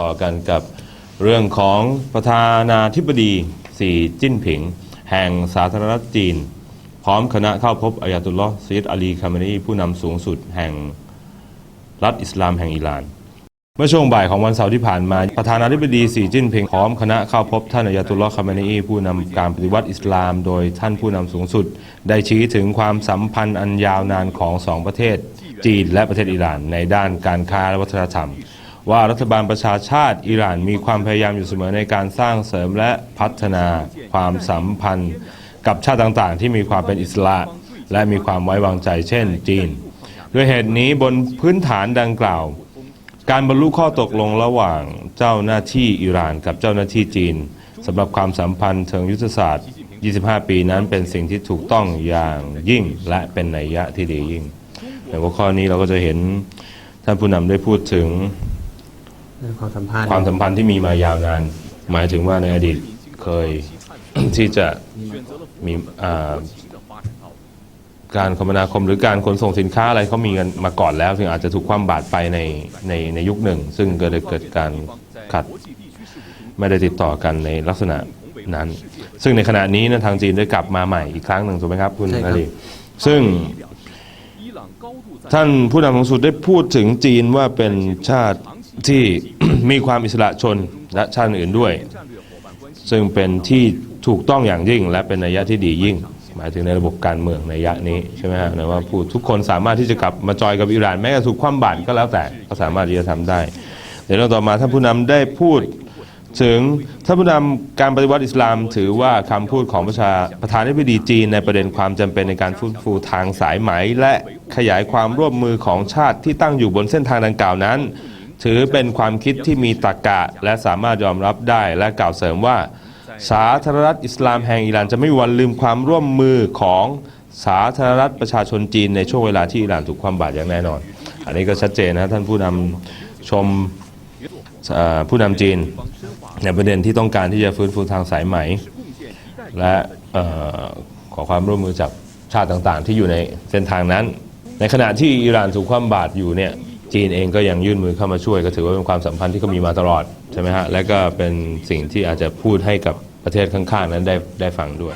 ต่อกันกับเรื่องของประธานาธิบดีสีจิ้นผิง แห่งสาธารณรัฐจีน พร้อมคณะเข้าพบอายาตุลลอฮ์ซีดอาลีคาเมนีผู้นำสูงสุดแห่งรัฐอิสลามแห่งอิหร่านเมื่อช่วงบ่ายของวันเสาร์ที่ผ่านมา ประธานาธิบดีสีจิ้นผิงพร้อมคณะเข้าพบท่านอายาตุลลอฮ์คาเมนีผู้นำการปฏิวัติอิสลาม โดยท่านผู้นำสูงสุด ได้ชี้ถึงความสัมพันธ์อันยาวนานของสองประเทศ จีนและประเทศอิหร่านในด้านการค้าและวัฒนธรรม ว่ารัฐบาลประชาชาติอิหร่านมีความพยายามอยู่เสมอในการสร้างเสริมและพัฒนาความสัมพันธ์ กับชาติต่างๆ ที่มีความเป็นอิสระ และมีความไว้วางใจเช่น จีน ด้วยเหตุนี้บนพื้นฐานดังกล่าว การบรรลุข้อตกลงระหว่างเจ้าหน้าที่อิหร่านกับเจ้าหน้าที่จีนสำหรับความสัมพันธ์เชิงยุทธศาสตร์ 25 ปีนั้นเป็นสิ่งที่ถูกต้องอย่างยิ่งและเป็นนัยยะที่ดียิ่ง ในหัวข้อนี้เราก็จะเห็นท่านผู้นำได้พูดถึงเรื่อง ความสัมพันธ์ความสัมพันธ์ที่มีมายาวนาน หมายถึงว่าในอดีตเคย ที่จะมีอ่าการคมนาคมหรือการขนส่งสินค้าอะไรเขามีกันมาก่อนแล้ว ซึ่งอาจจะถูกคว่ำบาตรไปในในในยุคหนึ่ง ซึ่งก็เลยเกิดการขัดไม่ได้ติดต่อกันในลักษณะนั้น ซึ่งในขณะนี้นะทางจีนได้กลับมาใหม่อีกครั้งหนึ่งถูกไหมครับคุณนาลีซึ่งท่านผู้นำสูงสุดได้พูดถึงจีนว่าเป็นชาติ ที่มีความอิสระชนและชาติอื่นด้วย ซึ่งเป็นที่ถูกต้องอย่างยิ่ง และเป็นนัยยะที่ดียิ่ง หมายถึงในระบบการเมืองในยะนี้ใช่ไหมฮะนะว่าพูดทุกคนสามารถที่จะกลับมาจอยกับอิหร่านแม้จะถูกคว่ำบาตรก็แล้วแต่ก็สามารถที่จะทำได้ ในเรื่องต่อมาท่านผู้นำได้พูดถึงท่านผู้นำการปฏิวัติอิสลาม ถือว่าคำพูดของประชาประธานาธิบดีจีนในประเด็นความจำเป็นในการฟื้นฟูทางสายไหม และขยายความร่วมมือของชาติที่ตั้งอยู่บนเส้นทางดังกล่าวนั้น ถือเป็นความคิดที่มีตรรกะและสามารถยอมรับได้และกล่าวเสริมว่า สาธารณรัฐอิสลามแห่งอิหร่านจะไม่วันลืมความร่วมมือของสาธารณรัฐประชาชนจีนในช่วงเวลาที่อิหร่านถูกความบาตรอย่างแน่นอน อันนี้ก็ชัดเจนนะท่านผู้นำชมผู้นำจีน ในประเด็นที่ต้องการที่จะฟื้นฟูทางสายไหม และออขอความร่วมมือจากชาติต่างๆ ที่อยู่ในเส้นทางนั้น ในขณะที่อิหร่านถูกคว่ำบาตรอยู่เนี่ย จีนเองก็ยังยื่นมือเข้ามาช่วยก็ถือว่าเป็นความสัมพันธ์ที่เขามีมาตลอดใช่ไหมฮะและก็เป็นสิ่งที่อาจจะพูดให้กับประเทศข้างๆนั้นได้ได้ฟังด้วย